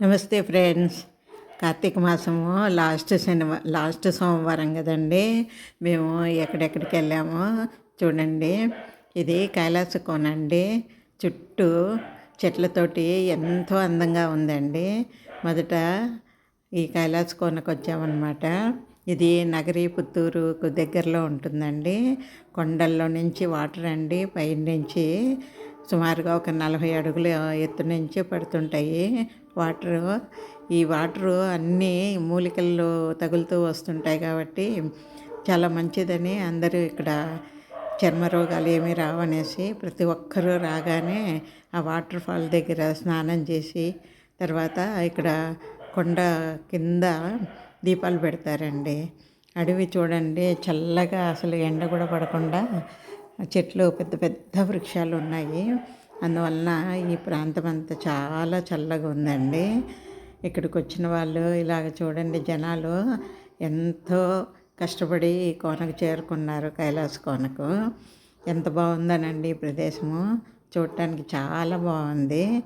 నమస్తే ఫ్రెండ్స్. కార్తీక మాసము లాస్ట్ శనివారం లాస్ట్ సోమవారం కదండి. మేము ఎక్కడెక్కడికి వెళ్ళామో చూడండి. ఇది కైలాస కోనండి చుట్టూ చెట్లతోటి ఎంతో అందంగా ఉందండి. మొదట ఈ కైలాస కోనకు వచ్చామన్నమాట. ఇది నగరి పుత్తూరుకు దగ్గరలో ఉంటుందండి. కొండల్లో నుంచి వాటర్ అండి పైనుంచి నుంచి సుమారుగా ఒక నలభై అడుగుల ఎత్తు నుంచి పడుతుంటాయి. వాటరు ఈ వాటరు అన్నీ మూలికల్లో తగులుతూ వస్తుంటాయి కాబట్టి చాలా మంచిదని అందరూ ఇక్కడ చర్మ రోగాలు ఏమీ రావనేసి ప్రతి ఒక్కరూ రాగానే ఆ వాటర్ ఫాల్ దగ్గర స్నానం చేసి తర్వాత ఇక్కడ కొండ కింద దీపాలు పెడతారండి. అడవి చూడండి చల్లగా అసలు ఎండ కూడా పడకుండా చెట్లు పెద్ద పెద్ద వృక్షాలు ఉన్నాయి. అందువలన ఈ ప్రాంతం అంతా చాలా చల్లగా ఉందండి. ఇక్కడికి వచ్చిన వాళ్ళు ఇలాగ చూడండి జనాలు ఎంతో కష్టపడి ఈ కోనకు చేరుకున్నారు కైలాస కోనకు. ఎంత బాగుందనండి ఈ ప్రదేశము. చూడటానికి చాలా బాగుంది.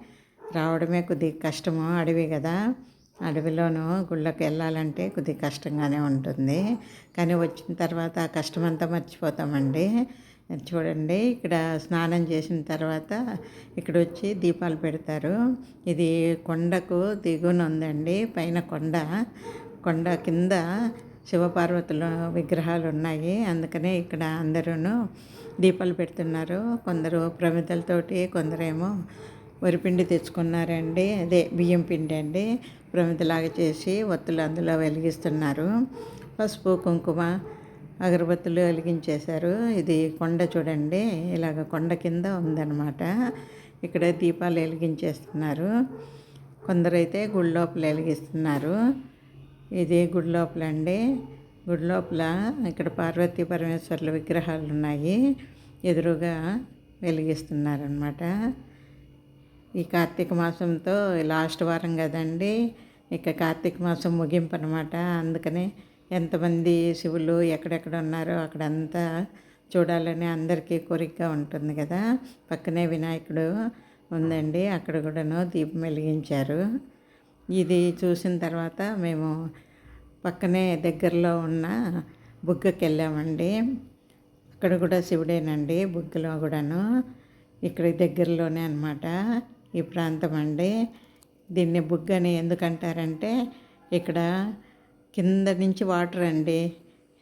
రావడమే కొద్దిగా కష్టము అడవి కదా. అడవిలోనూ గుళ్ళకి వెళ్ళాలంటే కొద్దిగా కష్టంగానే ఉంటుంది. కానీ వచ్చిన తర్వాత ఆ కష్టమంతా మర్చిపోతామండి. చూడండి ఇక్కడ స్నానం చేసిన తర్వాత ఇక్కడ వచ్చి దీపాలు పెడతారు. ఇది కొండకు దిగున ఉందండి. పైన కొండ కొండ కింద శివపార్వతుల విగ్రహాలు ఉన్నాయి అందుకనే ఇక్కడ అందరూ దీపాలు పెడుతున్నారు. కొందరు ప్రమిదలతోటి కొందరేమో వరిపిండి తెచ్చుకున్నారండి. అదే బియ్యం పిండి అండి. ప్రమిదలాగా చేసి ఒత్తులు అందులో వెలిగిస్తున్నారు. పసుపు కుంకుమ అగరబత్తులు వెలిగించేశారు. ఇది కొండ చూడండి. ఇలాగ కొండ కింద ఉందన్నమాట. ఇక్కడ దీపాలు వెలిగించేస్తున్నారు. కొందరైతే గుడి లోపల వెలిగిస్తున్నారు. ఇది గుడి లోపల అండి గుడి లోపల ఇక్కడ పార్వతీ పరమేశ్వర్ల విగ్రహాలు ఉన్నాయి. ఎదురుగా వెలిగిస్తున్నారనమాట ఈ కార్తీక మాసంతో లాస్ట్ వారం కదండి. ఇక కార్తీక మాసం ముగింపు అనమాట అందుకనే ఎంతమంది శివులు ఎక్కడెక్కడ ఉన్నారో అక్కడంతా చూడాలని అందరికీ కోరికగా ఉంటుంది కదా. పక్కనే వినాయకుడు ఉందండి. అక్కడ కూడాను దీపం వెలిగించారు. ఇది చూసిన తర్వాత మేము పక్కనే దగ్గరలో ఉన్న బుగ్గకి వెళ్ళామండి. అక్కడ కూడా శివుడేనండి. బుగ్గలో కూడాను ఇక్కడ దగ్గరలోనే అనమాట ఈ ప్రాంతం అండి. దీన్ని బుగ్గని ఎందుకంటారంటే ఇక్కడ కింద నుంచి వాటర్ అండి.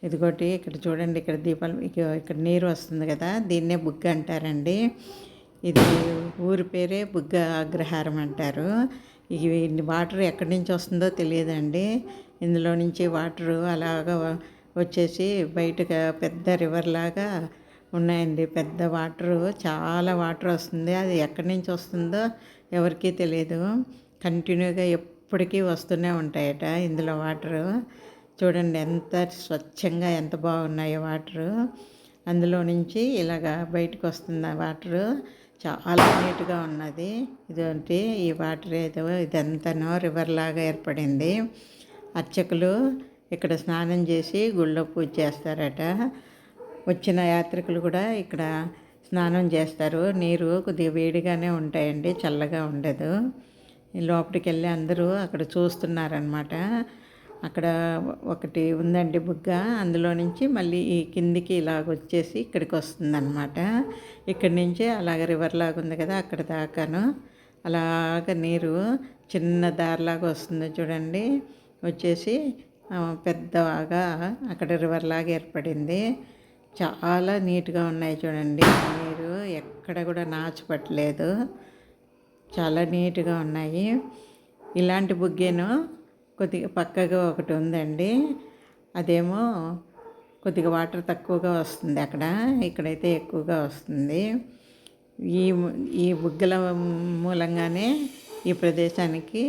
ఇదిగోటి ఇక్కడ చూడండి ఇక్కడ దీపాలు ఇక్కడ నీరు వస్తుంది కదా దీన్నే బుగ్గ అంటారండి. ఇది ఊరి పేరే బుగ్గ అగ్రహారం అంటారు. ఇవి వాటర్ ఎక్కడి నుంచి వస్తుందో తెలియదండి. ఇందులో నుంచి వాటరు అలాగా వచ్చేసి బయటకు పెద్ద రివర్ లాగా ఉన్నాయండి. పెద్ద వాటరు చాలా వాటర్ వస్తుంది. అది ఎక్కడి నుంచి వస్తుందో ఎవరికీ తెలియదు. కంటిన్యూగా ఇప్పటికీ వస్తూనే ఉంటాయట. ఇందులో వాటరు చూడండి ఎంత స్వచ్ఛంగా ఎంత బాగున్నాయో వాటరు. అందులో నుంచి ఇలాగా బయటకు వస్తుంది ఆ వాటరు చాలా నీట్గా ఉన్నది. ఇదేంటి? ఈ వాటర్ ఏదో ఇదంతానో రివర్ లాగా ఏర్పడింది. అర్చకులు ఇక్కడ స్నానం చేసి గుళ్ళో పూజ చేస్తారట. వచ్చిన యాత్రికులు కూడా ఇక్కడ స్నానం చేస్తారు. నీరు కొద్దిగా వేడిగానే ఉంటాయండి చల్లగా ఉండదు. లోపలికి వెళ్ళి అందరూ అక్కడ చూస్తున్నారనమాట అక్కడ ఒకటి ఉందండి బుగ్గ. అందులో నుంచి మళ్ళీ ఈ కిందికి ఇలాగ వచ్చేసి ఇక్కడికి వస్తుందన్నమాట ఇక్కడి నుంచి అలాగ రివర్ లాగా ఉంది కదా అక్కడ దాకాను. అలాగ నీరు చిన్న దారిలాగా వస్తుంది చూడండి. వచ్చేసి పెద్దగా అక్కడ రివర్ లాగా ఏర్పడింది. చాలా నీట్గా ఉన్నాయి చూడండి. నీరు ఎక్కడ కూడా నాచుపట్టలేదు. చాలా నీట్గా ఉన్నాయి. ఇలాంటి బుగ్గేను కొద్దిగా పక్కగా ఒకటి ఉందండి. అదేమో కొద్దిగా వాటర్ తక్కువగా వస్తుంది అక్కడ. ఇక్కడైతే ఎక్కువగా వస్తుంది. ఈ ఈ బుగ్గల మూలంగానే ఈ ప్రదేశానికి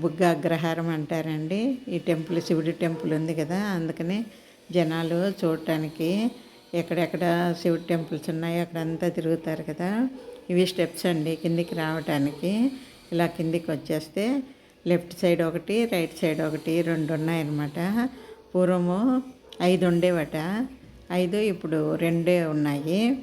బుగ్గ అగ్రహారం అంటారండి. ఈ టెంపుల్ శివుడి టెంపుల్ ఉంది కదా. అందుకని జనాలు చూడటానికి ఎక్కడెక్కడ శివుడి టెంపుల్స్ ఉన్నాయో అక్కడంతా తిరుగుతారు కదా. ఇవి స్టెప్స్ అండి కిందికి రావడానికి ఇలా కిందికి వచ్చేస్తే లెఫ్ట్ సైడ్ ఒకటి రైట్ సైడ్ ఒకటి రెండు ఉన్నాయన్నమాట. పూర్వము ఐదు ఉండేవట. ఐదు ఇప్పుడు రెండే ఉన్నాయి.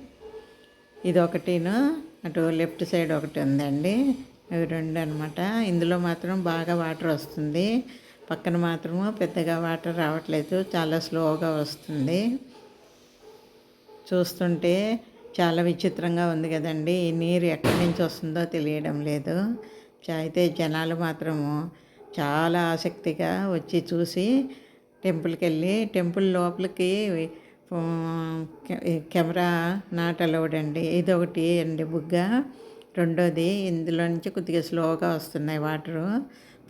ఇది ఒకటిను అటు లెఫ్ట్ సైడ్ ఒకటి ఉందండి. అవి రెండు అనమాట ఇందులో మాత్రం బాగా వాటర్ వస్తుంది. పక్కన మాత్రము పెద్దగా వాటర్ రావట్లేదు. చాలా స్లోగా వస్తుంది. చూస్తుంటే చాలా విచిత్రంగా ఉంది కదండి. ఈ నీరు ఎక్కడి నుంచి వస్తుందో తెలియడం లేదు. అయితే జనాలు మాత్రము చాలా ఆసక్తిగా వచ్చి చూసి టెంపుల్కి వెళ్ళి టెంపుల్ లోపలికి కెమెరా నాట్ అలౌడ్ అండి. ఇదొకటి అండి బుగ్గ. రెండోది ఇందులో నుంచి కొద్దిగా స్లోగా వస్తున్నాయి వాటరు.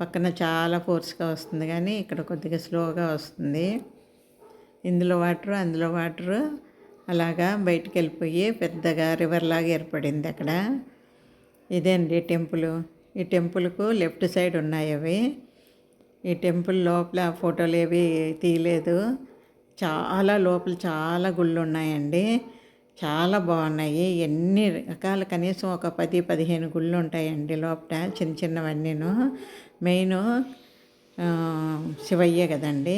పక్కన చాలా ఫోర్స్గా వస్తుంది కానీ ఇక్కడ కొద్దిగా స్లోగా వస్తుంది. ఇందులో వాటరు అందులో వాటరు. అలాగా బయటికి వెళ్ళిపోయి పెద్దగా రివర్ లాగా ఏర్పడింది అక్కడ. ఇదే అండి టెంపుల్? ఈ టెంపుల్కు లెఫ్ట్ సైడ్ ఉన్నాయి అవి. ఈ టెంపుల్ లోపల ఫోటోలు ఏవి తీయలేదు. చాలా లోపల చాలా గుళ్ళు ఉన్నాయండి. చాలా బాగున్నాయి. ఎన్ని రకాల కనీసం ఒక పది పదిహేను గుళ్ళు ఉంటాయండి లోపల చిన్న చిన్నవన్నీను. మెయిన్ శివయ్య కదండి.